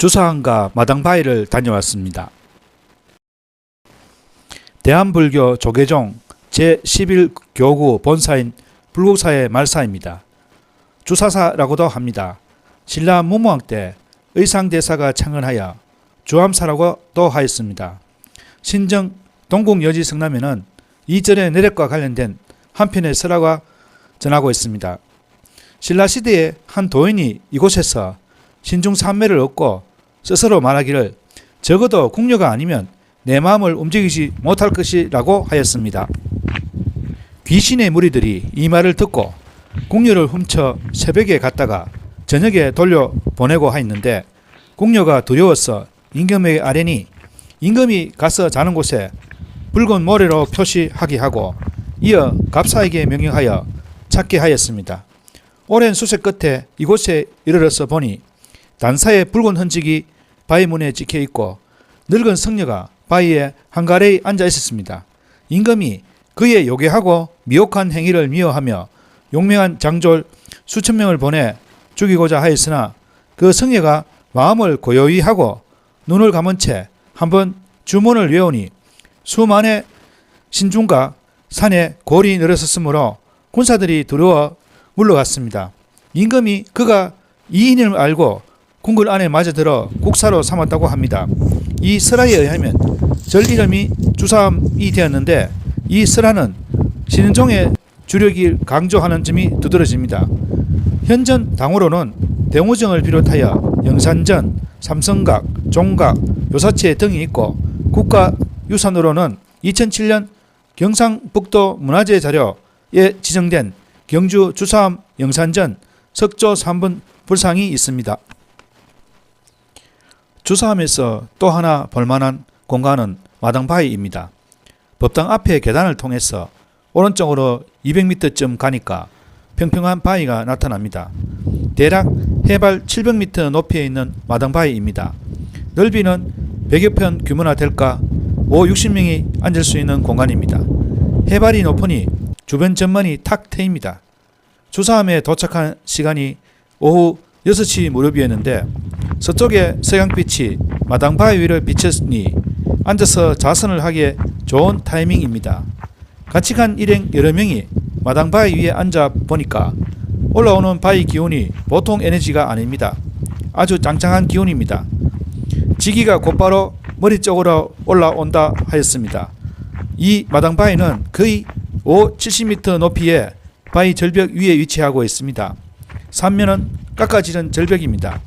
주사함과 마당바위를 다녀왔습니다. 대한불교 조계종 제11교구 본사인 불국사의 말사입니다. 주사사라고도 합니다. 신라 무무왕 때 의상대사가 창건하여 주암사라고도 하였습니다. 신정 동국여지 성남에는 이 절의 내력과 관련된 한 편의 설화가 전하고 있습니다. 신라 시대에 한 도인이 이곳에서 신중 삼매를 얻고 스스로 말하기를 적어도 궁녀가 아니면 내 마음을 움직이지 못할 것이라고 하였습니다. 귀신의 무리들이 이 말을 듣고 궁녀를 훔쳐 새벽에 갔다가 저녁에 돌려 보내고 하였는데 궁녀가 두려워서 임금에게 아뢰니 임금이 가서 자는 곳에 붉은 모래로 표시하게 하고 이어 갑사에게 명령하여 찾게 하였습니다. 오랜 수색 끝에 이곳에 이르러서 보니 단사의 붉은 흔적이 바위 문에 찍혀 있고 늙은 성녀가 바위에 한가래에 앉아 있었습니다. 임금이 그의 요괴하고 미혹한 행위를 미워하며 용맹한 장졸 수천 명을 보내 죽이고자 하였으나 그 성녀가 마음을 고요히 하고 눈을 감은 채 한번 주문을 외우니 수만의 신중과 산에 골이 늘어섰으므로 군사들이 두려워 물러갔습니다. 임금이 그가 이인을 알고 궁궐 안에 마저들어 국사로 삼았다고 합니다. 이 설화에 의하면 절 이름이 주삼이 되었는데 이 설화는 신은종의 주력을 강조하는 점이 두드러집니다. 현전 당으로는 대우정을 비롯하여 영산전, 삼성각, 종각, 요사체 등이 있고 국가 유산으로는 2007년 경상북도 문화재 자료에 지정된 경주 주삼 영산전 석조 3분 불상이 있습니다. 주사함에서 또 하나 볼만한 공간은 마당 바위입니다. 법당 앞에 계단을 통해서 오른쪽으로 200m쯤 가니까 평평한 바위가 나타납니다. 대략 해발 700m 높이에 있는 마당 바위입니다. 넓이는 100여 편 규모나 될까 5, 60명이 앉을 수 있는 공간입니다. 해발이 높으니 주변 전망이 탁 트입니다. 주사함에 도착한 시간이 오후 6시 무렵이었는데 서쪽에 서양빛이 마당 바위 위를 비쳤으니 앉아서 자선을 하기에 좋은 타이밍입니다. 같이 간 일행 여러 명이 마당 바위 위에 앉아 보니까 올라오는 바위 기온이 보통 에너지가 아닙니다. 아주 짱짱한 기온입니다. 지기가 곧바로 머리 쪽으로 올라온다 하였습니다. 이 마당 바위는 거의 5, 70m 높이의 바위 절벽 위에 위치하고 있습니다. 삼면은 깎아지른 절벽입니다.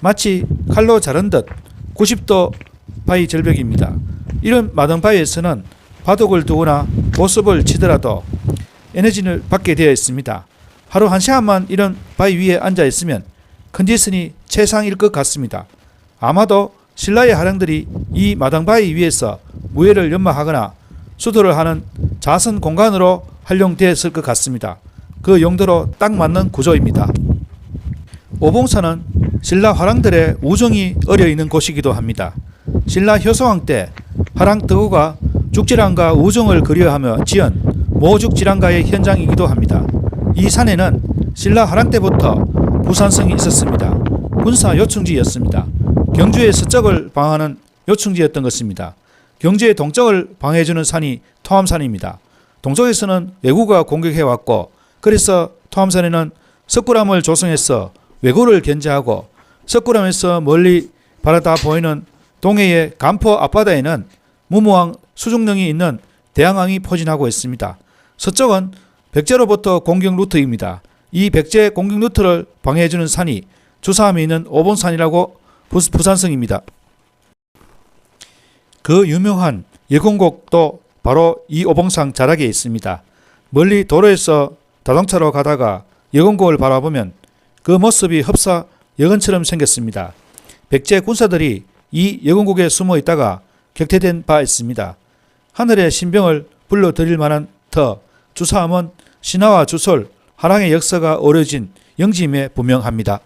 마치 칼로 자른 듯 90도 바위 절벽입니다. 이런 마당바위에서는 바둑을 두거나 보습을 치더라도 에너지를 받게 되어 있습니다. 하루 한 시간만 이런 바위 위에 앉아 있으면 컨디션이 최상일 것 같습니다. 아마도 신라의 하령들이 이 마당바위 위에서 무예를 연마하거나 수도를 하는 자선 공간으로 활용되었을 것 같습니다. 그 용도로 딱 맞는 구조입니다. 오봉사는 신라 화랑들의 우정이 어려 있는 곳이기도 합니다. 신라 효소왕 때 화랑 뜨고가 죽지랑과 우정을 그리워하며 지은 모죽지랑가의 현장이기도 합니다. 이 산에는 신라 화랑 때부터 부산성이 있었습니다. 군사 요충지였습니다. 경주의 서쪽을 방하는 요충지였던 것입니다. 경주의 동쪽을 방해해주는 산이 토암산입니다. 동쪽에서는 외구가 공격해왔고 그래서 토암산에는 석굴암을 조성해서 외구를 견제하고 석굴암에서 멀리 바라다 보이는 동해의 간포 앞바다에는 무무왕 수중령이 있는 대항항이 포진하고 있습니다. 서쪽은 백제로부터 공격 루트입니다. 이 백제 공격 루트를 방해해주는 산이 주사함에 있는 오본산이라고 부- 부산성입니다. 그 유명한 예공곡도 바로 이 오봉산 자락에 있습니다. 멀리 도로에서 자동차로 가다가 예공곡을 바라보면 그 모습이 흡사 여건처럼 생겼습니다. 백제 군사들이 이 예공곡에 숨어 있다가 격퇴된 바 있습니다. 하늘의 신병을 불러들일 만한 터 주사함은 신화와 주설, 하랑의 역사가 어려진 영지임에 분명합니다.